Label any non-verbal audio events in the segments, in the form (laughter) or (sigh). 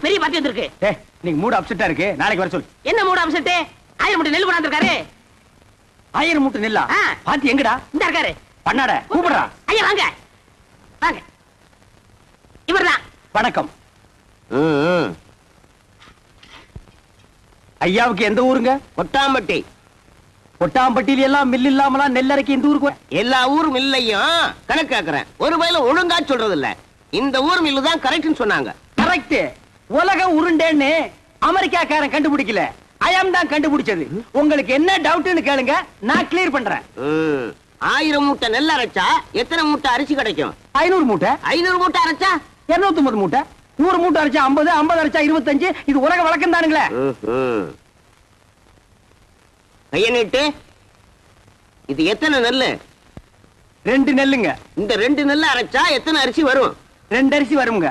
ஒரு பெரிய பாத்தி வந்திருக்கு. ஏ நீங்க மூடு அப்செட்டா இருக்கு. நாளைக்கு வர சொல்லு. என்ன மூட அம்சத்து ஆயிரம் மூட்டை நெல் கொண்டாந்துருக்காரு ஆயிரம் மூட்டை நெல்லா. பாத்தி எங்கடா? இந்த இருக்காரு. பண்ணாட கூப்பிடுறா. ஐயா வாங்க. வாங்க. இவர்தான். வணக்கம். ஐயாவுக்கு எந்த ஊருங்க? கொட்டாம்பட்டி ஒட்டாம்பட்டியில எல்லாம் மில் இல்லாமலாம் நெல்லரைக்கு இந்த ஊருக்கு எல்லா ஊர் மில்லையும் கணக்கு கேக்குறேன். ஒரு வயல ஒழுங்கா சொல்றது இல்ல இந்த ஊர் மில்லு தான் கரெக்ட்னு சொன்னாங்க. கரெக்ட் உலக உருண்டேன்னு அமெரிக்காக்காரன் கண்டுபிடிக்கல. அயம் தான் கண்டுபிடிச்சது. உங்களுக்கு என்ன டவுட்னு கேளுங்க நான் கிளியர் பண்றேன். ஆயிரம் மூட்டை நெல் அரைச்சா எத்தனை மூட்டை அரிசி கிடைக்கும்? ஐநூறு மூட்டை. ஐநூறு மூட்டை அரைச்சா? இருநூத்தி ஒன்பது மூட்டை. நூறு மூட்டை அரைச்சா ஐம்பது ஐம்பது அரைச்சா இருபத்தஞ்சு. இது உலக வழக்கம் தானுங்களே. கைய நீட்டு. இது எத்தனை நெல்லு? ரெண்டு நெல்லுங்க. இந்த ரெண்டு நெல்லு அரைச்சா எத்தனை அரிசி வரும்? ரெண்டு அரிசி வருங்க.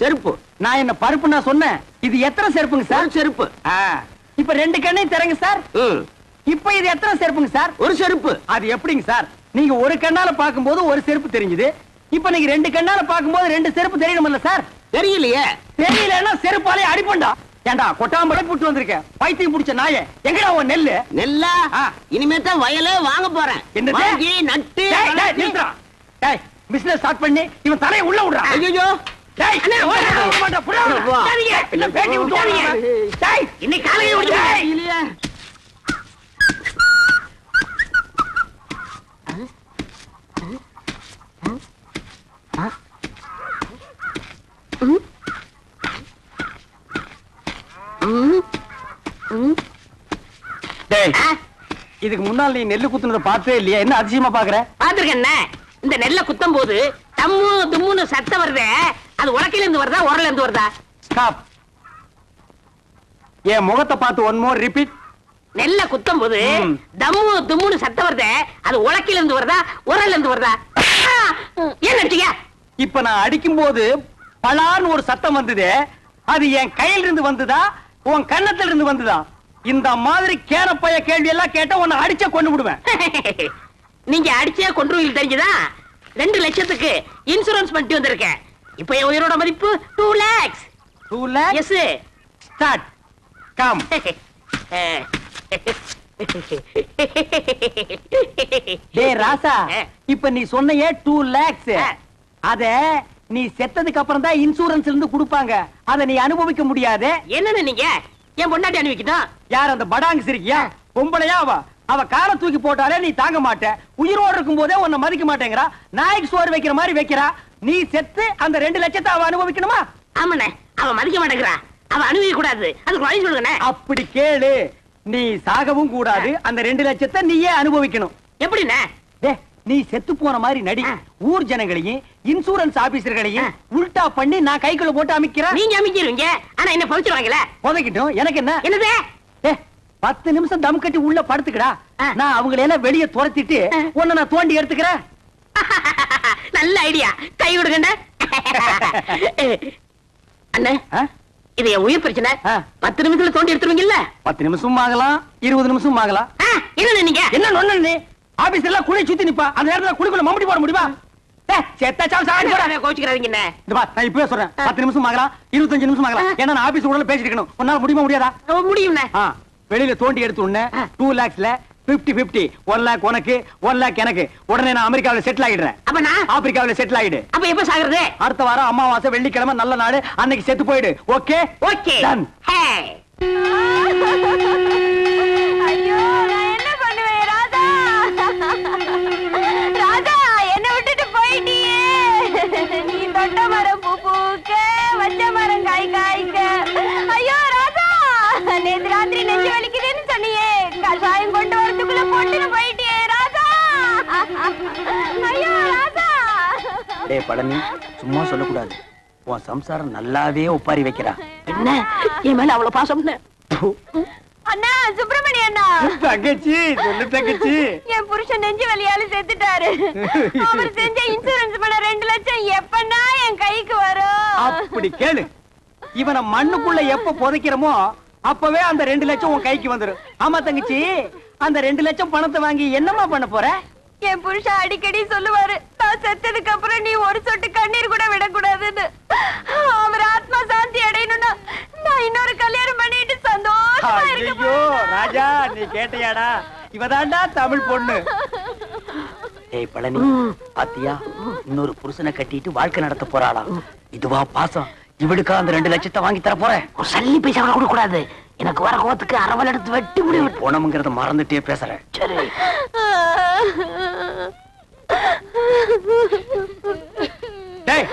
செருப்பு. நான் என்ன பருப்பு நான் சொன்னேன். இது எத்தனை செருப்புங்க சார்? செருப்பு. இப்ப ரெண்டு கண்ணையும் திறங்க சார். இப்ப இது எத்தனை செருப்புங்க சார்? ஒரு செருப்பு. அது எப்படிங்க சார்? நீங்க ஒரு கண்ணால பாக்கும்போது ஒரு செருப்பு தெரிஞ்சுது. இப்ப நீங்க ரெண்டு கண்ணால பாக்கும்போது ரெண்டு செருப்பு தெரியணும்ல சார்? தெரியலையே. தெரியலன்னா செருப்பாலே அடிப்பண்டா ஏண்டா கொட்டாம்படை புட்டு வந்திருக்க. பைத்தியம் புடிச்ச நாயே. எங்கடா உன் நெல்லு? நெல்லா. இனிமே தான் வயலே வாங்க போறேன். என்னது? நட்டு. டேய், business start பண்ணி இவன் தலையை உள்ள விடுறா. ஐயோ இதுக்கு முன்னால் நீ நெல்லு குத்துனத பார்த்தே இல்லையா? என்ன அதிசயமா பாக்குற பாத்துருக்கண்ணே இந்த நெல்ல குத்தும் போது தம்மு தும்முன்னு சத்தம் வருதே அது உலக்கையில இருந்து வருதா உரல இருந்து வருதா? ஸ்டாப் என் முகத்தை பார்த்து ஒன் மோர் ரிப்பீட் நெல்ல குத்தும் போது. தம்மு தும்முன்னு சத்தம் வருதே அது உலக்கையில இருந்து வருதா உரல்ல இருந்து வருதா? (laughs) ஏன் நடிச்சீங்க? இப்ப நான் அடிக்கும் போது பலான்னு ஒரு சத்தம் வந்தது அது என் கையில இருந்து வந்ததா உன் கன்னத்துல இருந்து வந்ததா? இந்த மாதிரி கேனப்பைய கேள்வி எல்லாம் கேட்டா உன்னை அடிச்சே கொண்டு விடுவேன் (laughs) நீங்க அடிச்சே கொன்றுவீங்க தெரிஞ்சுதா? ரெண்டு லட்சத்துக்கு இன்சூரன்ஸ் பண்ணிட்டு வந்திருக்கேன். இப்ப என் உயிரோட மதிப்பு two lakhs two lakhs yes start come டேய் ராசா இப்ப நீ சொன்னையே டூ லேக்ஸ். அத நீ செத்ததுக்கு அப்புறம் தான் இன்சூரன்ஸ்ல இருந்து கொடுப்பாங்க. அத நீ அனுபவிக்க முடியாது. என்னன்னு நீங்க? என் பொண்டாட்டி அனுப்பிக்கணும் யார் அந்த படாங்கு சிரிக்கியா? பொம்பளையா அவ? அவ காலை தூக்கி போட்டாலே நீ தாங்க மாட்ட. உயிரோடு இருக்கும் போதே உன்னை மதிக்க மாட்டேங்கிறா. நாய்க்கு சோறு வைக்கிற மாதிரி வைக்கிறா. நீ செத்து அந்த ரெண்டு லட்சத்தை அவ அனுபவிக்கணுமா? ஆமாண்ணே. அவன் மதிக்க மாட்டேங்கிறா. அவன் அனுபவிக்க கூடாது அதுக்கு வழி சொல்லுங்கண்ணே. அப்படி கேளு. நீ சாகவும் கூடாது. அந்த ரெண்டு லட்சத்தை நீயே அனுபவிக்கணும். எப்படிண்ணே? நீ செத்து போன மாதிரி நடி. ஊர் ஜனங்களையும் இன்சூரன்ஸ் ஆபீசர்களையும் உல்டா பண்ணி நான் கைக்குள்ள போட்டு அமைக்கிறேன் நீங்க அமைக்கிறீங்க. ஆனா என்ன பவிச்சிருவாங்கல்ல புதைக்கிட்டும். எனக்கு என்ன? என்னது? பத்து நிமிஷம் தம் கட்டி உள்ள படுத்துக்கடா. நான் அவங்களை எல்லாம் வெளிய துரத்திட்டு. உன்னை நான் தோண்டி எடுத்துக்கிறேன். (laughs) நல்ல ஐடியா. கை விடுங்கண்ணே (laughs) அண்ணே? இது என் உயிர் பிரச்சனை. பத்து நிமிஷத்துல தோண்டி எடுத்துருவீங்கல்ல? பத்து நிமிஷம் ஆகலாம் இருபது நிமிஷம் ஆகலாம். ஆ, என்னண்ணே நீங்க? என்ன நொண்ணு நீ? ஆபீஸ் எல்லாம் குழி சுத்தி நிப்பா. அந்த நேரத்துல குழிக்குள்ள மம்படி போட முடியுமா? ஏ, செத்த சாவு சாகடி போடா. கோச்சுக்கிறாதீங்கண்ணே இந்த பா, நான் இப்பவே சொல்றேன். பத்து நிமிஷம் ஆகலாம் இருபத்தஞ்சு நிமிஷம் ஆகலாம். ஏன்னா நான் ஆபீஸ் உடனே பேசிட்டு இருக்கணும். உன்னால முடியுமா முடியாதா? முடியும்ண்ணே. ஆ, வெளியில தோண்டி எடுத்த உடனே. டூ லேக்ஸ்ல பிப்டி பிப்டி ஒன் லேக் உனக்கு ஒன் லேக் எனக்கு. உடனே நான் அமெரிக்காவில செட்டில் ஆகிடுறேன் அப்ப நான்? ஆப்பிரிக்காவில செட்டில் ஆயிடு. அப்ப எப்ப சாகுறது? அடுத்த வாரம் அமாவாசை வெள்ளிக்கிழமை நல்ல நாடு அன்னைக்கு செத்து போயிடு. ஓகே ஓகே மரம் பூ பூக்க வச்ச மரம் காய் காய்க்க. ஐயோ நேத்து ராத்திரி நெஞ்சு வலிக்குதுன்னு சொன்னியே. கஷாயம் கொண்டு வரதுக்குள்ள போட்டுன்னு போயிட்டியே ராதா ஐயோ ராதா டேய் பழனி சும்மா சொல்லக்கூடாது. உன் சம்சாரம் நல்லாவே ஒப்பாரி வைக்கிறா. என்ன? என் மேல அவ்வளவு பாசம் அண்ணா சுப்பிரமணிய அண்ணா. தங்கச்சி சொல்லு தங்கச்சி. என் புருஷன் நெஞ்சு வலியால செத்துட்டாரு. அவர் செஞ்ச இன்சூரன்ஸ் பண்ண ரெண்டு லட்சம் எப்பன்னா என் கைக்கு வரும். அப்படி கேளு. இவனை மண்ணுக்குள்ள எப்ப புதைக்கிறோமோ அப்பவே அந்த ரெண்டு லட்சம் உன் கைக்கு வந்துரும். ஆமா தங்கச்சி. அந்த ரெண்டு லட்சம் பணத்தை வாங்கி என்னம்மா பண்ண போற? என் புருஷன் அடிக்கடி சொல்லுவாரு நான் செத்ததுக்கு அப்புறம் நீ ஒரு சொட்டு கண்ணீர் கூட விடக்கூடாதுன்னு. அவர் ஆத்மா சாந்தி அடையணும்னா நான் இன்னொரு கல்யாணம் பண்ணிட்டு சந்தோஷமா இருக்க ஐயோ ராஜா நீ கேட்டையாடா? இவதாண்டா தமிழ் பொண்ணு. ஏய் பழனி பாத்தியா? இன்னொரு புருஷனை கட்டிட்டு வாழ்க்கை நடத்த போறாளா இதுவா பாசம். இவளுக்கா அந்த ரெண்டு லட்சத்தை வாங்கி தர போறேன். ஒரு சல்லி பைசா கூட கொடுக்க கூடாது எனக்கு வர கோவத்துக்கு அரவல் எடுத்து வெட்டி முடிவு. போனமுங்கிறத மறந்துட்டே பேசுறேன். சரி. டேய்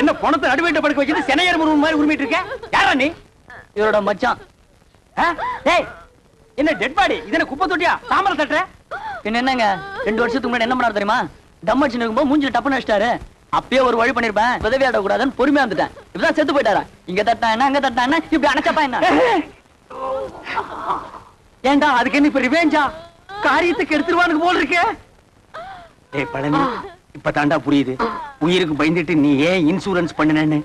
என்ன பணத்தை நடுவேட்ட படுக்க வச்சுட்டு சென்னையர் முருகன் மாதிரி உரிமிட்டு இருக்க? யாரா நீ? இவரோட மச்சான்? டேய் என்ன டெட் பாடி இது என்ன குப்பை தொட்டியா? தாமரை தட்டுற? என்ன என்னங்க? ரெண்டு வருஷத்துக்கு முன்னாடி என்ன பண்ணாரு தெரியுமா? தம் அடிச்சு இருக்கும்போது மூஞ்சில டப்புன்னு வச்சிட்டாரு அப்பயே ஒரு வழி பண்ணிருப்பேன். உதவி ஆட கூடாதுன்னு பொறுமையா வந்துட்டேன் இப்பதான் செத்து போயிட்டாரா? இங்க தட்டா என்ன அங்க தட்டா என்ன? இப்படி அணைச்சப்பா என்ன? ஏண்டா அதுக்கு என்ன இப்ப ரிவேஞ்சா காரியத்துக்கு எடுத்துருவானுக்கு போல் இருக்கு. டேய் பழனி இப்ப தாண்டா புரியுது. உயிருக்கு பயந்துட்டு நீ ஏன் இன்சூரன்ஸ் பண்ணுனேன்னு?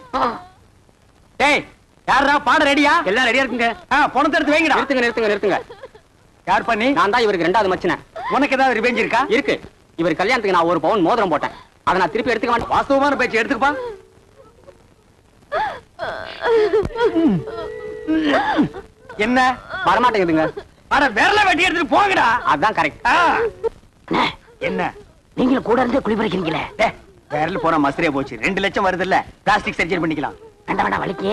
டேய் யாரா பாட ரெடியா? எல்லாம் ரெடியா இருக்குங்க. பணத்தை எடுத்து வைங்கடா. நிறுத்துங்க நிறுத்துங்க நிறுத்துங்க. யார் பண்ணி? நான் தான் இவருக்கு ரெண்டாவது மச்சினேன். உனக்கு ஏதாவது ரிவேஞ்ச் இருக்கா? இருக்கு. இவர் கல்யாணத்துக்கு நான் ஒரு பவுன் மோதிரம் போட்டேன். அதை நான் திருப்பி எடுத்துக்க மாட்டேன். வாஸ்தவமான பேச்சு எடுத்துக்கப்பா. என்ன? வரமாட்டேங்குதுங்க. அட விரல வெட்டி எடுத்துட்டு போங்கடா. அதான் கரெக்ட் என்ன? நீங்களும் கூட இருந்தே குழி பறிக்கிறீங்களே டேய், விரல் போனா மசரே போச்சு. ரெண்டு லட்சம் வருது இல்ல பிளாஸ்டிக் சர்ஜரி பண்ணிக்கலாம். வேண்டாம் வேண்டாம் வலிக்கு.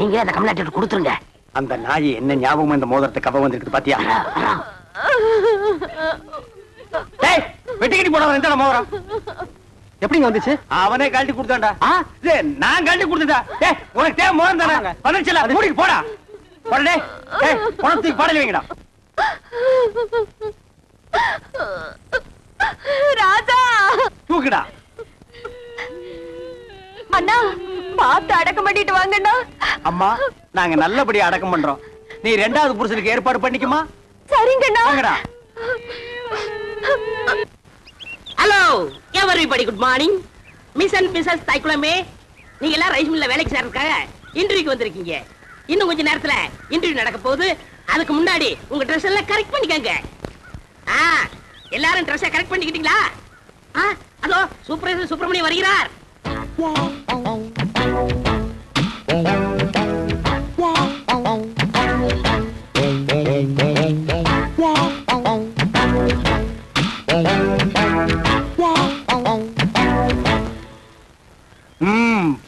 நீங்க அந்த கம்யூனிட்டி கொடுத்துருங்க. அந்த நாய் என்ன ஞாபகம் இந்த மோதிரத்தை கவ வந்திருக்கு பாத்தியா? வெட்டிக்கிட்டு போனவன் எந்த மோதிரம்? எப்படிங்க வந்துச்சு? அவனே கழட்டி கொடுத்தான்டா. நான் கழட்டி கொடுத்தா டேய் உனக்கு தேவை மோதிரம் தானே? ஆமாங்க. வந்துச்சுல மூடிக்கு போடா. போடா டேய். டேய் பணத்துக்கு பாடல வைங்கடா. ராஜா! தூக்குடா. அண்ணா பார்த்து அடக்கம் பண்ணிட்டு வாங்கண்ணா. அம்மா நாங்க நல்லபடியா அடக்கம் பண்றோம். நீ ரெண்டாவது புருஷனுக்கு ஏற்பாடு பண்ணிக்குமா? சரிங்கண்ணா. வாங்கடா. Everybody good morning miss and missus தைக்குளமே நீங்க எல்லாம் ரைஸ் மில்ல வேலைக்கு சேர்றதுக்காக இன்டர்வியூக்கு வந்திருக்கீங்க. இன்னும் கொஞ்ச நேரத்துல இன்டர்வியூ நடக்க போகுது. அதுக்கு முன்னாடி உங்க ட்ரெஸ் எல்லாம் கரெக்ட் பண்ணிக்கங்க. ஆ எல்லாரும் ட்ரெஸ்ஸை கரெக்ட் பண்ணிக்கிட்டீங்களா? ஆ அதோ சூப்பர் சுப்பிரமணியம் வருகிறார்.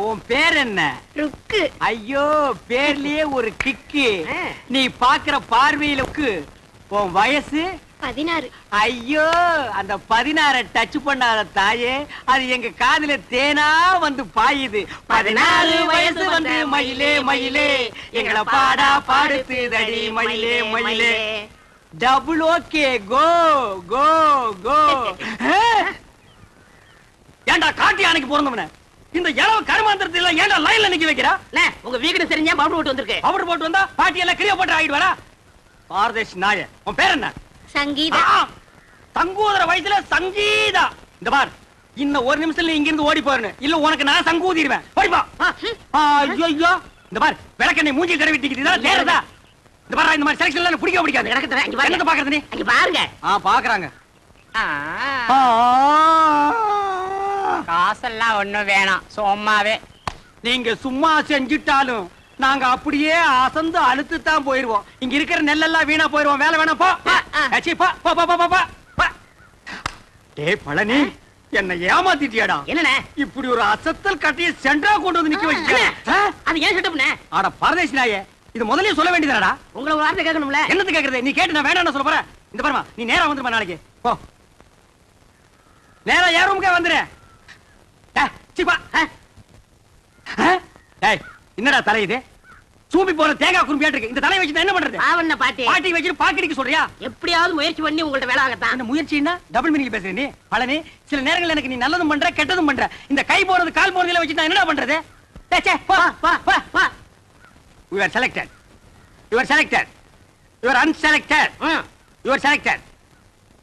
உன் பேர் என்ன? ருக்கு. ஐயோ பேர்லயே ஒரு கிக்கு. நீ பாக்குற பார்வையிலுக்கு உன் வயசு? பதினாறு. ஐயோ அந்த பதினாற டச் பண்ணாத தாயே அது எங்க காதுல தேனா வந்து பாயுது. பதினாறு வயசு வந்து மயிலே மயிலே எங்களை பாடா பாடுத்துதடி மயிலே மயிலே. டபுள் ஓகே கோ கோ கோ (laughs) ஏன்டா காட்டி யானைக்கு பிறந்தவன? இந்த இளவ கருமாந்திரத்தை எல்லாம் ஏன்டா லைன்ல நிக்க வைக்கிறா? அண்ணே, உங்க வீடு தெரிஞ்சா பவுடர் போட்டு வந்திருக்கு? பவுடர் போட்டு வந்தா பாட்டி எல்லாம் கிளிய போட்டு ஆகிட்டு வரா பாரதேஷ் நாய உன் பேர் என்ன? சங்கீதா. சங்கூதர வயசுல சங்கீதா. இந்த பார் இன்னும் ஒரு நிமிஷத்துல நீ இங்க இருந்து ஓடி போறேன். இல்ல உனக்கு நான் சங்கூதிடுவேன். ஓடிப்பா ஐயோ ஐயோ இந்த பார் விளக்கெண்ணை மூஞ்சி தடவி டிக்கிட்டு நேரதா இந்த பாரு இந்த மாதிரி செலக்ஷன் எல்லாம் எனக்கு பிடிக்க பிடிக்காது? எனக்கு தரேன், இங்க பாருங்க. என்னத்த பாக்குறது நீ? அங்க பாருங்க. ஆ பாக்குறாங்க. ஆ. காசெல்லாம் ஒண்ணும் வேணாம். சும்மாவே. நீங்க சும்மா செஞ்சுட்டாலும் நாங்க அப்படியே அசந்து அழுத்து தான் போயிருவோம். இங்க இருக்கிற நெல்லெல்லாம் வீணா போயிருவோம். வேலை வேணாம். போ. ஆ, ஆ. ஏச்சி, போ. போ போ போ போ, பழனி என்ன ஏமாத்திட்டியாடா. என்னண்ணே? இப்படி ஒரு அசத்தல் கட்டையை சென்டரா கொண்டு வந்து நிக்க வச்சிட்டியா அது ஏன் செட்டப்ண்ணே ஆட பரதேசி நாயே இது முதல்லயே சொல்ல வேண்டியதாடா உங்களை ஒரு வார்த்தை கேட்கணும்ல? என்னது கேக்குறது நீ கேட்டு நான் வேண்டாம்னு சொல்ல போறேன். இந்த பாருமா நீ நேரா வந்துருமா நாளைக்கு. போ. நேரா ஏன் ரூமுக்கே வந்துரு. என்னடா தலை இது சூப்பி போற தேங்காய் குறும்பியாட்டு இருக்கு இந்த தலையை வச்சு என்ன பண்றது ஆவண்ண பாட்டி பாட்டி வச்சுட்டு பாக்கடிக்க சொல்றியா எப்படியாவது முயற்சி பண்ணி உங்கள்ட்ட வேலை ஆகத்தான் அந்த முயற்சின்னா டபுள் மீனிங் பேசுற நீ பழனி சில நேரங்கள்ல எனக்கு நீ நல்லதும் பண்ற கெட்டதும் பண்ற இந்த கை போறது கால் போறதுல வச்சு நான் என்னடா பண்றது டேய், சே, போ, போ, போ, போ. You are selected. You are selected. You are unselected. ம். You are selected.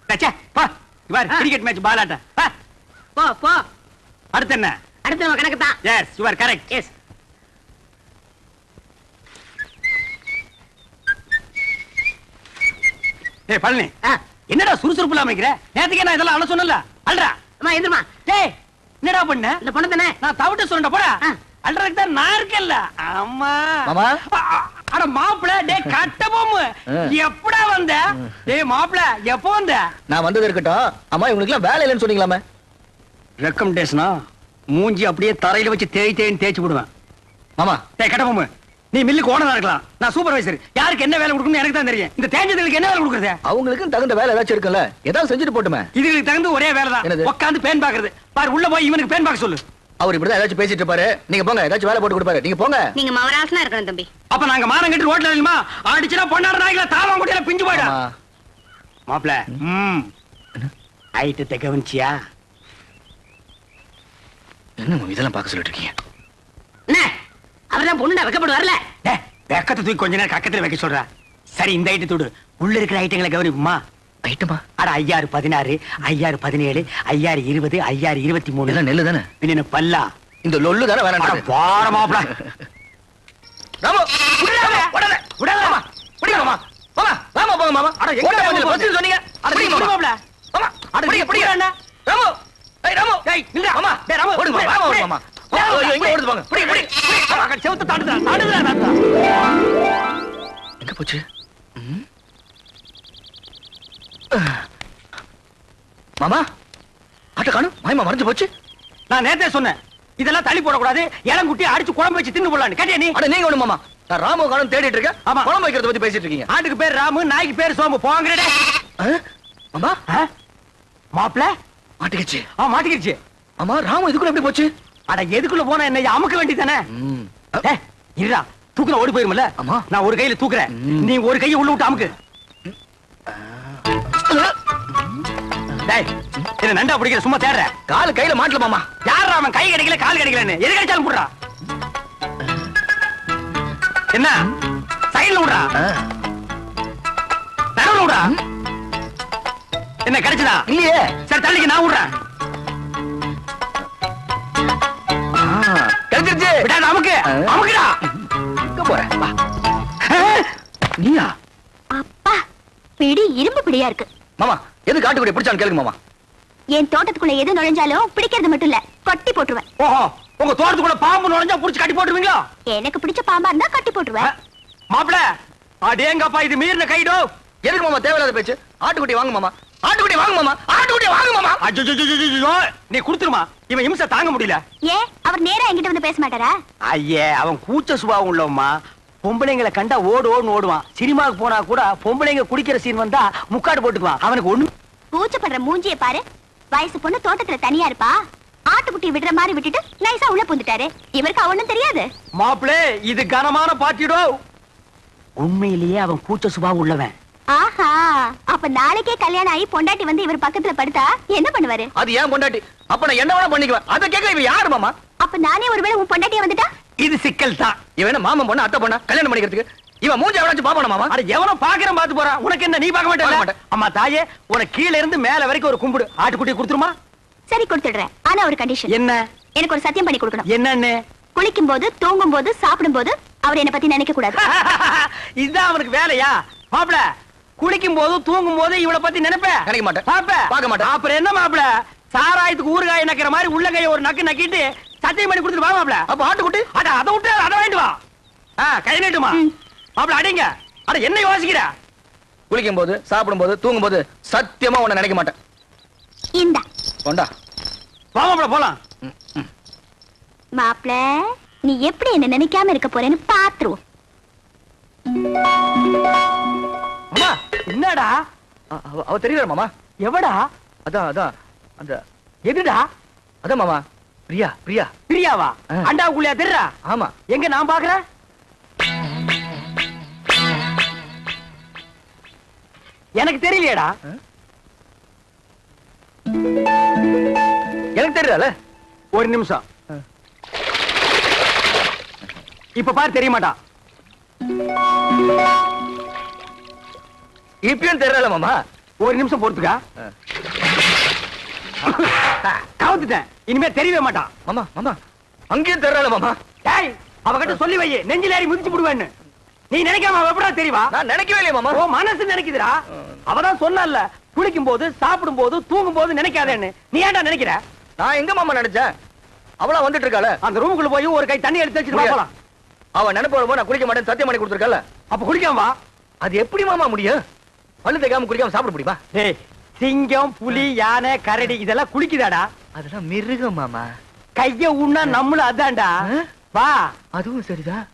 டேய், சே, போ. You are ah. cricket match ball ஆட்ட. போ. போ போ அடுத்து என்ன? அடுத்து நம்ம கணக்கு தான். Yes you are correct yes ஏய் பழனி. என்னடா சுறுசுறுப்பு இல்லாம இருக்கிற நேத்துக்கே நான் இதெல்லாம் அழ சொன்னல அல்றா. அம்மா எந்திரமா. டேய் என்னடா பண்ண? இந்த பொண்ணு தானே? நான் தவிட்டு சொல்றேன் போடா. அல்றதுக்கு தான் நான் இருக்கேன்ல. அம்மா மாமா. அட மாப்பிள டேய் (laughs) கட்ட பொம்மு. எப்படா வந்த? டேய் மாப்பிள எப்போ வந்த? நான் வந்தது இருக்கட்டும். அம்மா இவங்களுக்கு எல்லாம் வேலை இல்லைன்னு சொன்னீங்களாமே ரெக்கமெண்டேஷனா மூஞ்சி அப்படியே தரையில வச்சு தேய் தேய்னு தேய்ச்சி விடுவேன். மாமா டேய் கட்ட பொம்மு. நீ மில்லுக்கு ஓனரா இருக்கலாம். நான் சூப்பர்வைசர் யாருக்கு என்ன வேலை கொடுக்கணும்னு எனக்கு தான் தெரியும். இந்த தேஞ்சதுக்கு என்ன வேலை கொடுக்குறது? அவங்களுக்கு தகுந்த வேலை ஏதாச்சும் இருக்குல்ல ஏதாவது செஞ்சுட்டு போட்டுமே. இதுக்கு தகுந்த ஒரே வேலை? தான். உட்காந்து பேன் பாக்குறது பாரு உள்ள போய் இவனுக்கு பேன் பார்க்க சொல்லு. அவர் இப்படிதான் ஏதாச்சும் பேசிட்டு இருப்பாரு. நீங்க போங்க ஏதாச்சும் வேலை போட்டு கொடுப்பாரு. நீங்க போங்க. நீங்க மவராசனா இருக்கணும் தம்பி. அப்ப நாங்க மானம் கட்டி ரோட்ல இல்லமா அடிச்சுனா பொண்ணாட நாய்கள தாளம் குட்டியில பிஞ்சு போயிடும். மாப்ள ம். ஐட்டத்தை கவனிச்சியா என்ன இதெல்லாம் பார்க்க சொல்லிட்டு இருக்கீங்க அவர்தான் பொண்ணுடா வைக்கப்பட்டு வரல. வெக்கத்தை தூக்கி கொஞ்ச நேரம் கக்கத்துல வைக்க சொல்றா. சரி இந்த ஐட்டத்தோடு உள்ள இருக்கிற ஐட்டங்களை கவனிப்புமா? ஐட்டமா அட ஐயாறு பதினாறு ஐயாறு பதினேழு ஐயாறு இருபது ஐயாறு இருபத்தி மூணு நெல்லு தானே பின்ன பல்லா? இந்த லொல்லு தானே போகுது? first சொன்னீங்க. ஏய் ராமு! டேய், நில்லுடா. மாமா! டேய், ராமு, ஓடுங்க புடி, மாமா புடி. ஓடுங்க மாமா! ஐயோ, ஐயோ, எங்க ஓடுது பாங்க பிடிங்க பிடிங்க ஆமா, செவுத்த தாண்டுதா தாண்டுதா தாண்டுதா எங்க போச்சு? ம்? மாமா? ஆட்ட காணும். மாயமா மறைஞ்சு போச்சு. நான் நேத்தே சொன்னேன். இதெல்லாம் தள்ளி போடக்கூடாது. இளங்குட்டி அடிச்சு குழம்பு வச்சு தின்னு போடலான்னு. கேட்டியா நீ? அட நீங்க ஒண்ணு மாமா. நான் ராமு காணும் தேடிட்டு இருக்கேன். ஆமா. குழம்பு வைக்கிறத பத்தி பேசிட்டு இருக்கீங்க. ஆட்டுக்கு பேர் ராமு நாய்க்கு பேர் சோமு போங்கடே? மாமா? மாட்டிக்கிச்சு. ஆ மாட்டிக்கிடுச்சு ஆமா ராமு இதுக்குள்ள எப்படி போச்சு? அட எதுக்குள்ள போனா என்ன? அமுக்க வேண்டியதானே. இருடா ஓடி போயிருமல? ஆமா. நான் ஒரு கையில தூக்குறேன். ம். நீ ஒரு கையை உள்ள விட்டு அமுக்கு. டேய் என்ன நண்டா பிடிக்கிற சும்மா தேடுற. காலு கையில மாட்டல மாமா. யாரா அவன் கை கிடைக்கல கால் கிடைக்கலன்னு? எது கிடைச்சாலும் விடுறா என்ன? சைடுல விடுறா. நடுவுல விடுறா. என்ன கிடைச்சதா? இல்லையே. சரி தள்ளிக்கு நான் விடுறேன். ஆ, கிடைச்சிருச்சு. விடாத அமுக்கு ஆ. அமுக்குடா எங்க போற வா. நீயா? அப்பா பிடி இரும்பு பிடியா இருக்கு. மாமா எது காட்டுக்குடி பிடிச்சான்னு கேளுங்க மாமா. என் தோட்டத்துக்குள்ள எது நுழைஞ்சாலும் பிடிக்கிறது மட்டும் இல்ல கொட்டி போட்டுருவேன். ஓஹோ உங்க தோட்டத்துக்குள்ள பாம்பு நுழைஞ்சா புடிச்சு கட்டி போட்டுருவீங்களா? எனக்கு பிடிச்ச பாம்பா இருந்தா கட்டி போட்டுருவேன். மாப்பிள அடேங்கப்பா இது மீறின கைடோ. எதுக்கு மாமா தேவையில்லாத பேச்சு? ஆட்டுக்குட்டி வாங்க மாமா. ஆட்டுக்குட்டி வாங்க மாமா. ஆட்டுக்குட்டி வாங்க மாமா. அஜ்ஜோ நீ குடுத்துருமா. இவன் இம்சை தாங்க முடியல. ஏன் அவர் நேரா என்கிட்ட வந்து பேச மாட்டாரா? ஐயே அவன் கூச்ச சுபாவம் உள்ளவம்மா. பொம்பளைங்களை கண்டா ஓடு ஓடுன்னு ஓடுவான். சினிமாவுக்கு போனா கூட பொம்பளைங்க குடிக்கிற சீன் வந்தா முக்காடு போட்டுக்குவான். அவனுக்கு ஒண்ணு கூச்சப்படுற மூஞ்சியை பாரு. வயசு பொண்ணு தோட்டத்துல தனியா இருப்பா. ஆட்டுக்குட்டி விடுற மாதிரி விட்டுட்டு நைஸா உள்ள புந்துட்டாரு இவருக்கு ஒண்ணும் தெரியாது. மாப்பிளே இது கனமான பாட்டிடோ. உண்மையிலேயே அவன் கூச்ச சுபாவம் உள்ளவன். ஆஹா அப்ப நாளைக்கே கல்யாணம் ஆகி பொண்டாட்டி வந்து இவர் பக்கத்துல படுத்தா என்ன பண்ணுவாரு? அது ஏன் பொண்டாட்டி? அப்ப நான் என்ன வேணா பண்ணிக்குவேன்? அதை கேட்க இவ யாரு மாமா? அப்ப நானே ஒருவேளை உன் பொண்டாட்டியா வந்துட்டா? இது சிக்கல் தான். இவன் மாமன் பொண்ணு அத்தை பொண்ணா? கல்யாணம் பண்ணிக்கிறதுக்கு? இவன் மூஞ்சி எவனாச்சும் பாப்பானா மாமா? அட எவனோ பாக்குறேன் பாத்து போறான் உனக்கு என்ன நீ பார்க்க பார்க்க மாட்டே மாட்டேன். அம்மா தாயே உனக்கு கீழ இருந்து மேல வரைக்கும் ஒரு கும்பிடு. ஆட்டுக்குட்டி கொடுத்துருமா? சரி கொடுத்துடுறேன். ஆனா ஒரு கண்டிஷன் என்ன? எனக்கு ஒரு சத்தியம் பண்ணி கொடுக்கணும். என்னன்னு? குளிக்கும் போது தூங்கும் போது சாப்பிடும் போது அவர் என்ன பத்தி நினைக்க கூடாது (laughs) இதுதான் அவனுக்கு வேலையா? மாப்பிள குளிக்கும் போது தூங்கும் போது இவள பத்தி நினைப்ப? நினைக்க மாட்டேன். பாப்ப பார்க்க மாட்டேன். அப்புறம் என்ன மாப்பிள? சாராயத்துக்கு ஊறுகாய் நக்கிற மாதிரி உள்ளங்கைய ஒரு நக்கு நக்கிட்டு சத்தியம் பண்ணி கொடுத்துட்டு வா மாப்பிள. அப்ப அட அதை விட்டு அதை வாங்கிட்டு வா. ஆ, கை நீட்டுமா? மாப்பிள அடிங்க. அட என்ன யோசிக்கிற? குளிக்கும் போது சாப்பிடும் போது தூங்கும் போது சத்தியமா உன்னை நினைக்க மாட்டேன். இந்தா. கொண்டா. போமாப்ல போலாம். மாப்ள நீ எப்படி என்ன நினைக்காம இருக்க போறேன்னு பாத்துருவோம். மாமா என்னடா? அவ- தெரியல மாமா? எவடா? அதான் அதான் அந்த எதுடா? அதான் மாமா பிரியா பிரியா. பிரியாவா. அண்டாவுக்குள்ளயா தெரியறா ஆமா. எங்க நான் பாக்குறேன்? எனக்கு தெரியலையேடா. எனக்கு தெரியல. ஒரு நிமிஷம். இப்ப பாரு தெரிய மாட்டான் இப்பயும் தெரியல மாமா. ஒரு நிமிஷம் பொறுத்துக்கா. கவுத்துட்டேன். இனிமே தெரியவே மாட்டான். மாமா மாமா. அங்கேயும் தெரியல மாமா. டேய் அவகிட்ட சொல்லி வை. நெஞ்சில ஏறி மிதிச்சு விடுவேன்னு. நீ நினைக்காம அவ எப்படா தெரியவா நான் நினைக்கவே இல்லையே மாமா. ஓ மனசு நினைக்குதுடா. அவதான் சொன்னல குளிக்கும் போது சாப்பிடும் போது தூங்கும் போது நினைக்காதேன்னு. நீ ஏன்டா நினைக்கிற? நான் எங்க மாமா நினைச்சேன்? அவளா வந்துட்டு இருக்காள. அந்த ரூமுக்குள்ள போய் ஒரு கை தண்ணி எடுத்து வச்சுட்டு வா போலாம். அவ நினைப்பு வரும்போது நான் குளிக்க மாட்டேன் சத்தியம் பண்ணி கொடுத்துருக்கல அப்ப குளிக்காம வா. அது எப்படி மாமா முடியும்? பல்லு தேய்க்காம குளிக்காம சாப்பிட முடியுமா? டேய் சிங்கம் புலி யானை கரடி இதெல்லாம் குளிக்குதாடா? அதெல்லாம் மிருகம் மாமா. கைய உண்ணா நம்மளும் அதான்டா? வா. அதுவும் சரிதான்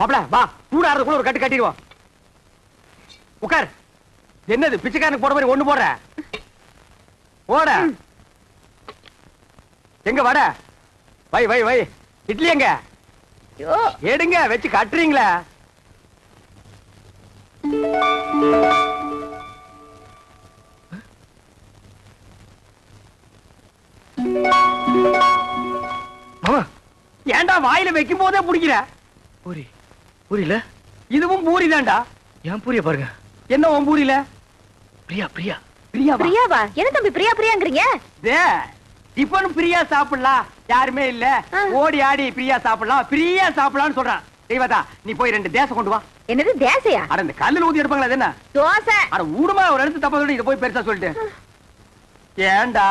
மாப்ள வா. சூடாறதுக்குள்ள ஒரு கட்டு கட்டிடுவோம். உட்கார். என்னது பிச்சைக்காரனுக்கு போட மாதிரி ஒண்ணு போடுற? போட. எங்க வட? வை வை வை. இட்லி எங்க? எடுங்க வச்சு கட்டுறீங்களா. மாமா. ஏன்டா வாயில வைக்கும் போதே பிடிக்கிற? பூரி. புரியல? இதுவும் பூரி தான்டா. ஏன் பூரிய பாருங்க. என்ன உன் பூரியில? பிரியா பிரியா. பிரியாவா? பிரியாவா? என்ன தம்பி பிரியா பிரியாங்கிறீங்க? டே, டிஃபன் பிரியா சாப்பிடலாம் யாருமே இல்ல. ஓடி ஆடி பிரியா சாப்பிடலாம். பிரியா சாப்பிடலாம்னு சொல்றான். தெய்வதா நீ போய் ரெண்டு தேசம் கொண்டு வா. என்னது தேசையா? அட இந்த கல்லுல ஊத்தி எடுப்பாங்களா அது என்ன? தோசை. அட ஊடுமா ஒரு இடத்து தப்பா சொல்லி இதை போய் பெருசா சொல்லிட்டு ஏன்டா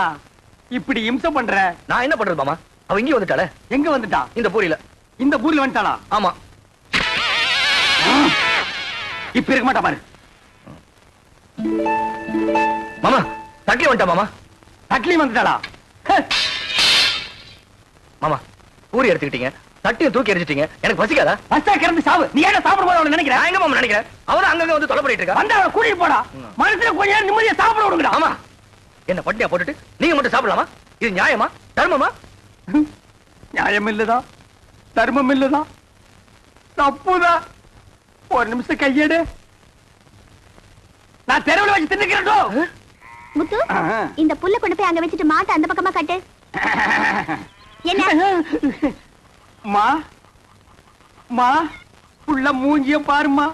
இப்படி இம்சம் பண்ற? நான் என்ன பண்றது மாமா? அவ இங்கே வந்துட்டாளே. எங்க வந்துட்டா? இந்த பூரியில. இந்த பூரில் வந்துட்டாளா? ஆமா. இப்ப இருக்க மாட்டா பாரு. மாமா தட்டி வந்துட்டா மாமா? தட்லி வந்துட்டாளா? ஹே, மாமா பூரி எடுத்துக்கிட்டீங்க. தட்டியை தூக்கி எரிஞ்சிட்டீங்க. எனக்கு பசிக்காதா? பஸ்டா கிடந்து சாவு. நீ ஏன்டா சாப்பிட போது அவளை நினைக்கிற? நான் எங்க மாமா நினைக்கிறேன்? அவனும் அங்கங்க வந்து தொலை பண்ணிட்டு இருக்கா வந்தா அவளை கூட்டிட்டு போடா. மனசுல கொஞ்ச நேரம் நிம்மதியா சாப்பிட விடுங்கடா. ஆமா. என்ன பட்டியா போட்டுட்டு? நீங்க மட்டும் சாப்பிடலாமா? இது நியாயமா? தர்மமா? நியாயம் இல்லதான் தர்மம் இல்லதான் தப்புதான் ஒரு நிமிஷம் கையெடு. நான் தெருவில் வச்சு தின்னுக்கிறேன் முத்து இந்த புல்ல கொண்டு போய் அங்க வச்சுட்டு மாட்டை அந்த பக்கமா கட்டு. (laughs) என்ன? மா? மா? புள்ள மூஞ்சிய பாருமா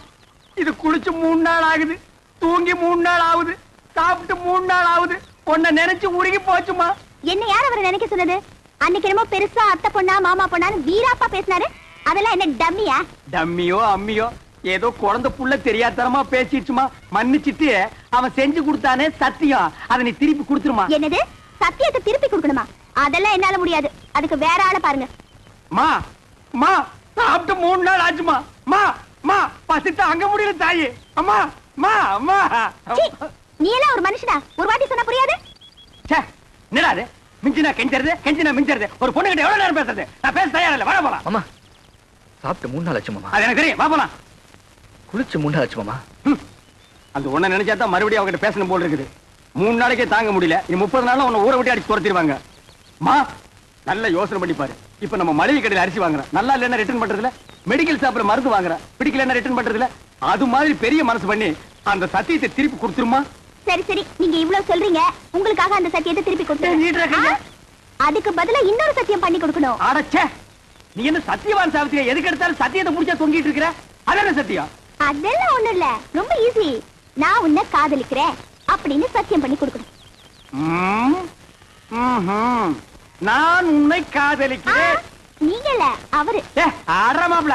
இது குளிச்சு மூணு நாள் ஆகுது. தூங்கி மூணு நாள் ஆகுது. சாப்பிட்டு மூணு நாள் ஆகுது. உன்னை நினைச்சு உருகி போச்சுமா என்ன யார் அவரை நினைக்க சொன்னது? அன்னைக்கு என்னமோ பெருசா அத்தை பொண்ணா மாமா பொண்ணான்னு வீராப்பா பேசினாரு. அதெல்லாம் என்ன டம்மியா? டம்மியோ அம்மியோ ஏதோ குழந்தை புள்ள தெரியாதனமா பேசிடுச்சுமா மன்னிச்சிட்டு அவன் செஞ்சு கொடுத்தானே சத்தியம். அதை நீ திருப்பி கொடுத்துருமா. என்னது? சத்தியத்தை திருப்பி கொடுக்கணுமா? அதெல்லாம் என்னால முடியாது. அதுக்கு வேற ஆளை பாருங்க. மா மா சாப்பிட்டு மூணு நாள் ஆச்சுமா. மா மா பசிட்டு அங்க முடியல தாயி. அம்மா மா அம்மா. சீ, நீ எல்லாம் ஒரு மனுஷனா? ஒரு வாட்டி சொன்னா புரியாது? ச்சே, என்னடா அது மிஞ்சினா கெஞ்சறது கெஞ்சினா மிஞ்சறது. ஒரு பொண்ணு கிட்ட எவ்வளவு நேரம் பேசுறது? நான் பேச தயாரா இல்ல வர போலாம். மாமா சாப்பிட்டு மூணு நாள் ஆச்சு மாமா அது எனக்கு தெரியும் வா போலாம். குளிச்சு மூணு நாள் ஆச்சு மாமா. அந்த ஒண்ண நினைச்சா தான் மறுபடியும் அவகிட்ட பேசணும் போல இருக்குது. மூணு நாளைக்கே தாங்க முடியல. இனி முப்பது நாள்ல உன்னை ஊரை விட்டு அடிச்சு துரத்திடுவாங்க. மா நல்ல யோசனை பண்ணி பாரு. இப்ப நம்ம மளிகை கடையில அரிசி வாங்குறோம் நல்லா இல்லைன்னா ரிட்டர்ன் பண்றதுல? மெடிக்கல் ஷாப்ல மருந்து வாங்குறோம் பிடிக்கலன்னா ரிட்டர்ன் பண்றதுல? அது மாதிரி பெரிய மனசு பண்ணி அந்த சத்தியத்தை திருப்பி கொடுத்துருமா? சரி சரி. நீங்க இவ்வளவு சொல்றீங்க. உங்களுக்காக அந்த சத்தியத்தை திருப்பி ஆ, அதுக்கு பதிலா இன்னொரு சத்தியம் பண்ணி கொடுக்கணும். அடச்சே நீ என்ன சத்தியவான் சாவித்திரியா எதுக்கு எடுத்தாலும் சத்தியத்தை முடிச்சா தொங்கிட்டு இருக்கிற? அதான சத்தியம். அதெல்லாம் ஒண்ணும் இல்ல. ரொம்ப ஈஸி நான் உன்னை காதலிக்கிறேன் அப்படின்னு சத்தியம் பண்ணி கொடுக்கணும். நான் உன்னை காதலிக்கிறேன். நீங்க இல்ல அவரு. ஏ ஆடுற மாப்ள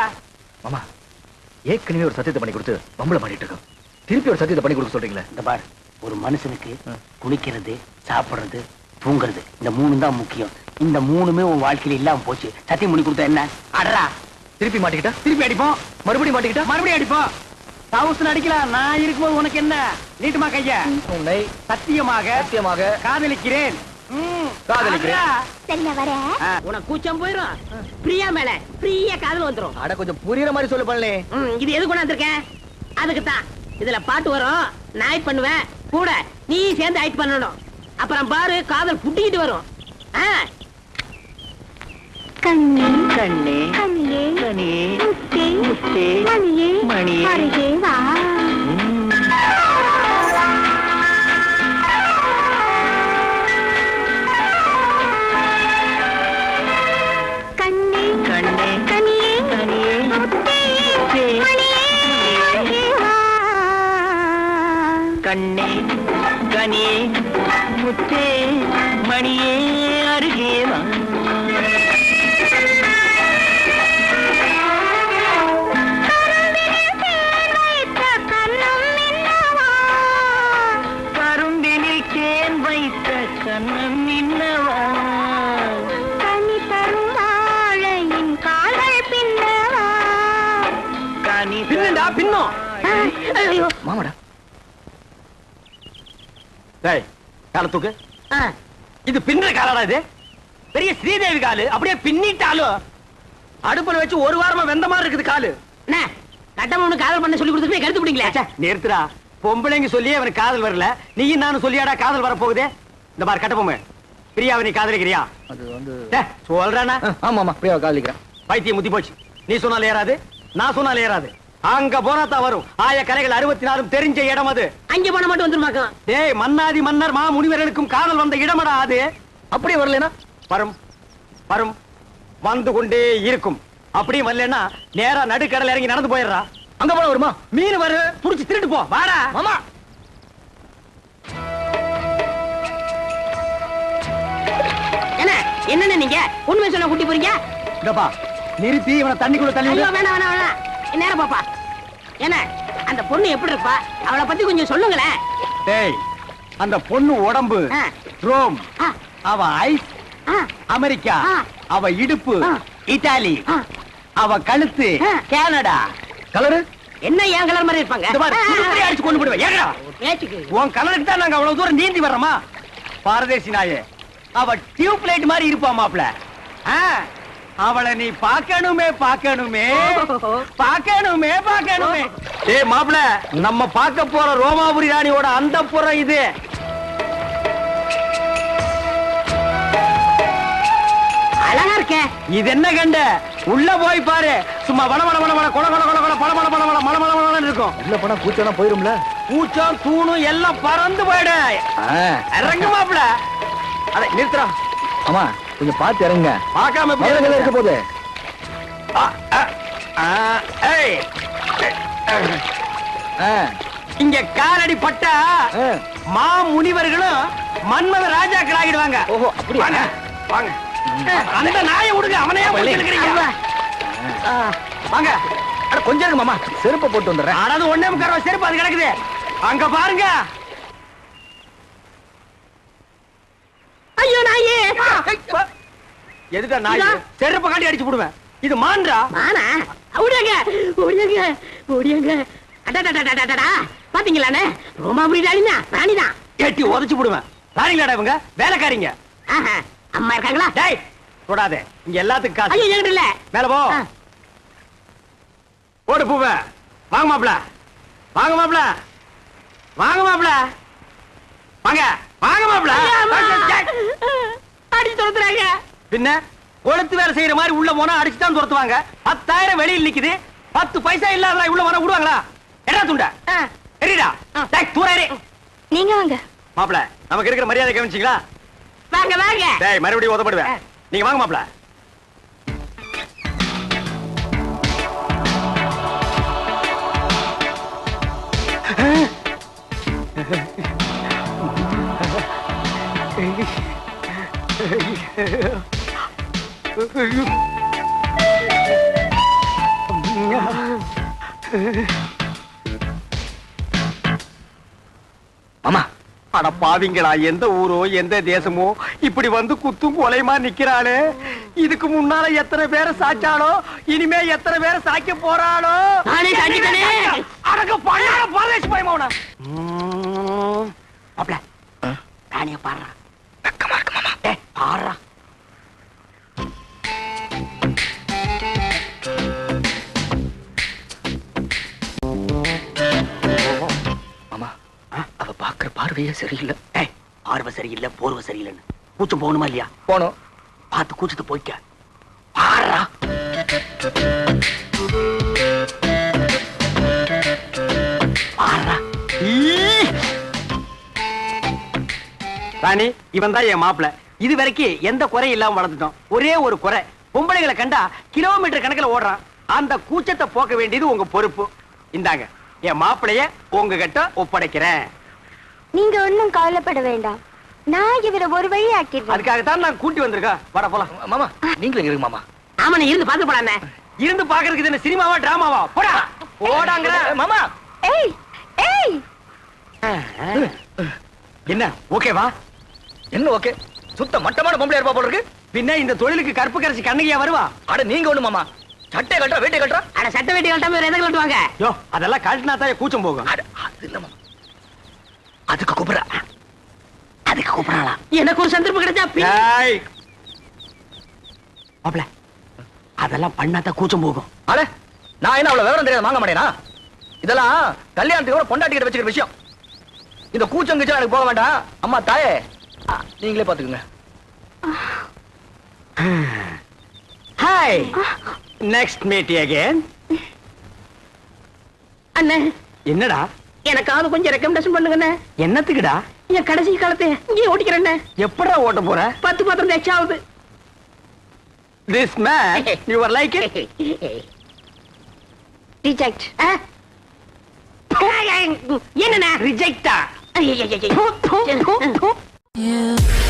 மாமா ஏற்கனவே ஒரு சத்தியத்தை பண்ணி கொடுத்து பம்பளை மாட்டிட்டு இருக்கோம். திருப்பி ஒரு சத்தியத்தை பண்ணி கொடுக்க சொல்றீங்களே? இந்த பார் ஒரு மனுஷனுக்கு குளிக்கிறது சாப்பிடுறது தூங்குறது இந்த மூணு தான் முக்கியம். இந்த மூணுமே உன் வாழ்க்கையில இல்லாம போச்சு. சத்தியம் பண்ணி கொடுத்தா என்ன? அடரா திருப்பி மாட்டிக்கிட்டா? திருப்பி அடிப்போம். மறுபடியும் மாட்டிக்கிட்டா? மறுபடியும் அடிப்போம். தௌசண்ட் அடிக்கலாம். நான் இருக்கும்போது உனக்கு என்ன? நீட்டுமா கைய? உன்னை சத்தியமாக சத்தியமாக காதலிக்கிறேன். ம், காதலிக்கிறேன். ஆதரா. சரி நான் வரேன். ஆ, உனக்கு கூச்சம் போயிரும். பிரியா மேல ஃப்ரீயா காதல் வந்துரும். அட கொஞ்சம் புரியுற மாதிரி சொல்லு பண்ணலே ம், இது எது கொண்டாந்துருக்கேன் அதுக்கு தான் இதுல பாட்டு வரும். நான் பண்ணுவேன். கூட நீ சேர்ந்து ஆக்ட் பண்ணணும். அப்புறம் பாரு காதல் புட்டிக்கிட்டு வரும். கண்ணே கண்ணே கண்ணியே கனியே முத்தே முத்தே மணியே மணியே. கண்ணே கனியே முத்தே மணியே. கால தூக்கு. ஆ. இது பின்னுற காலடா இது. பெரிய ஸ்ரீதேவி காலு. அப்படியே பின்னிட்டாலும் அடுப்புல வச்சு ஒரு வாரமா வெந்த மாதிரி இருக்குது காலு. அண்ணா, கட்டமொண்ணு காதல் பண்ண சொல்லி கொடுத்துட்டு கருத்து பிடிங்களே ச்சே, நிறுத்துடா. பொம்பளைங்க சொல்லியே அவனுக்கு காதல் வரல. நீயும் நானும் சொல்லியாடா காதல் வர போகுதே இந்த மாதிரி கட்டப்பொம்மை பிரியாவை நீ காதலிக்கிறியா? அது வந்து சொல்றானா ஆமா ஆமா பிரியாவை காதலிக்கிறேன். பைத்தியம் முத்தி போச்சு. நீ சொன்னால ஏறாது. நான் சொன்னால ஏறாது. அங்க போனா தான் வரும். ஆய கரைகள் அறுபத்தி நாலும் தெரிஞ்ச இடம் அது. அங்க போன மட்டும் வந்துருமாக்கும் டேய் மன்னாதி மன்னர் மா முனிவர்களுக்கும் காதல் வந்த இடமடா அது. அப்படியே வரலனா? வரும் வரும். வந்து கொண்டே இருக்கும். அப்படியும் வரலன்னா நேரா நடுக்கடல் இறங்கி நடந்து போயிடுறா. அங்க போன வருமா? மீன் வரு புடிச்சு திருட்டு போ. வாடா. மாமா. என்ன என்னண்ணே நீங்க? உண்மை சொன்ன கூட்டி போறீங்க? நிறுத்தி இவனை தண்ணிக்குள்ள தள்ளி. வேணாம் வேணாம் வேணாம். நேரம் பாப்பா. என்ன அந்த பொண்ணு எப்படி இருப்பா? அவளை பத்தி கொஞ்சம் சொல்லுங்களேன். டேய் அந்த பொண்ணு உடம்பு. ரோம் அவ ஐஸ் அமெரிக்கா. அவ இடுப்பு. இத்தாலி. அவ கழுத்து. கனடா. கலரு? என்ன ஏன் கலர் மாதிரி இருப்பாங்க? அடிச்சு கொண்டு போடுவேன். உன் கலருக்கு தான் நாங்க அவ்வளவு தூரம் நீந்தி வர்றோமா? பாரதேசி நாயே அவ டியூப் லைட் மாதிரி இருப்பா மாப்ள அவளை நீ பார்க்கணுமே பார்க்கணுமே. பார்க்கணுமே பார்க்கணுமே. ஏய் மாப்ள நம்ம பார்க்க போற ரோமாபுரி ராணியோட அந்த புறம் இது. அழகா இருக்கே. இது என்ன கண்ட? உள்ள போய் பாரு. சும்மா வள வள வள வள கொல கொல கொல கொல பள பள பள பள மள மள மளன்னு இருக்கும். உள்ள போனா கூச்சம்லாம் போயிரும்ல? பூச்சம் தூணும் எல்லாம் பறந்து போயிடு. இறங்கு மாப்ள அட நிறுத்துறா ஆமா. கொஞ்சம் பார்த்து இறங்க பார்க்காம இருக்க போகுது ஆ, ஆ, ஆ, ஏய். ஆ, இங்க காலடி பட்டா. மா முனிவர்களும் மன்மத ராஜாக்கள் ஆகிடுவாங்க. ஓஹோ, அப்படியா? வாங்க வாங்க. அந்த நாயை விடுங்க அவனையே ஆ, வாங்க. அட கொஞ்சம் மாமா செருப்பை போட்டு வந்துடுறேன். அதாவது ஒண்ணே முக்கால் ரூபா செருப்பு அது கிடக்குது. அங்க பாருங்க. ஐயோ நாயே. எதுடா நாய்? செருப்பை காட்டி அடிச்சு போடுவேன். இது மான்றா? ஆனா ஓடியாங்க. ஓடியாங்க. ஓடியாங்க. அடடடடடடடா பாத்தீங்களாண்ணே? ரோமாபுரி ராணினா? ராணிதான். எட்டி உதைச்சு போடுவேன். ராணிங்களாடா இவங்க? வேலைக்காரிங்க. அம்மா இருக்காங்களா? டேய் தொடாத. இங்க எல்லாத்துக்கும் காசு. ஐயோ என்கிட்ட இல்ல. மேல போ. ஓடு பூவ. வாங்க மாப்ள வாங்க மாப்ள வாங்க மாப்ள வாங்க. வாங்க அம்மா. அடி துரத்துறாங்க. பின்ன கொளுத்து வேலை செய்யற மாதிரி உள்ள போனா அடிச்சு தான் துரத்துவாங்க. பத்தாயிரம் வெளியில் நிக்குது. பத்து பைசா இல்லாத உள்ள போனா விடுவாங்களா? என்ன துண்ட? ஆ, எரிடா. டேய் தூர எரி நீங்க வாங்க. மாப்ள நமக்கு இருக்கிற மரியாதை கவனிச்சிங்களா? வாங்க வாங்க. டேய் மறுபடியும் உதப்படுவேன். நீங்க வாங்க மாப்ள மாமா. அட பாவிங்களா எந்த ஊரோ எந்த தேசமோ இப்படி வந்து குத்தும் கொலைமா நிக்கிறாளே. இதுக்கு முன்னால எத்தனை பேரை சாச்சாலோ இனிமே எத்தனை பேரை சாய்க்க போறாளோ. அடங்க பண்ணால பரதேஷ் பயமாவனா மாப்ள ராணிய பாடுறா. வெக்கமா இருக்கு பாடுறா மாமா அவ பாக்குற பார்வையே சரியில்லை. ஏய் பார்வை சரியில்லை போர்வை சரியில்லைன்னு. கூச்சம் போகணுமா இல்லையா? போனோம் பார்த்து கூச்சத்தை போய்க்க. பாடுறா ராணி இவன் தான் என் மாப்பிள. இது வரைக்கும் எந்த குறையும் இல்லாம வளர்ந்துட்டோம். ஒரே ஒரு குறை பொம்பளைகளை கண்டா கிலோமீட்டர் கணக்குல ஓடுறான். அந்த கூச்சத்தை போக்க வேண்டியது உங்க பொறுப்பு. இந்தாங்க என் மாப்பிளைய உங்ககிட்ட ஒப்படைக்கிறேன். நீங்க ஒண்ணும் கவலைப்பட வேண்டாம். நான் இவரை ஒரு வழி ஆக்கிடுறேன். அதுக்காகத்தான் நான் கூட்டி வந்திருக்கேன். வர போலாம். மாமா நீங்களும் இருங்க மாமா. ஆமா நீ இருந்து பார்த்து போடானே இருந்து பாக்குறதுக்கு இது என்ன சினிமாவா டிராமாவா? போடா. போடாங்கிற மாமா. ஏய் ஏய். என்ன ஓகேவா? என்ன ஓகே? சுத்த மட்டமான பொம்பளை இருப்பா போல இருக்கு? பின்ன இந்த தொழிலுக்கு கருப்பு கரைச்சி கண்ணகியா வருவா? அட நீங்க ஒண்ணு மாமா. சட்டை கட்டுறா வேட்டை கட்டுறா? அட சட்ட வேட்டி கட்டாம வேற எதை கட்டுவாங்க? யோ அதெல்லாம் கழட்டினா தான் கூச்சம் போகும். அட அது இல்ல மாமா. அதுக்கு கூப்பிடுறா. அதுக்கு கூப்பிடலாம் எனக்கு ஒரு சந்தர்ப்பம் கிடைச்சா மாப்ள அதெல்லாம் பண்ணாதான் கூச்சம் போகும். அட நான் என்ன அவ்வளவு விவரம் தெரியாத வாங்க மாட்டேனா இதெல்லாம் கல்யாணத்துக்கு பொண்டாட்டி கிட்ட வச்சுக்கிற விஷயம். இந்த கூச்சம் கிச்சம் எனக்கு போக வேண்டாம். அம்மா தாயே நீங்களே பாத்துக்கோங்க ஹாய் நெக்ஸ்ட் மீட் அகைன் அண்ணே. என்னடா? எனக்காவது கொஞ்சம் ரெக்கமெண்டேஷன் பண்ணுங்கண்ணே. என்னத்துக்குடா? என் கடைசி காலத்தை இங்கே ஓட்டிக்கிறேண்ணே. எப்படா ஓட்ட போற? பத்து பத்திரம் எக்ஸ்ட்ரா ஆகுது. This man your like it reject? என்னண்ணே? ரிஜெக்டா Yeah.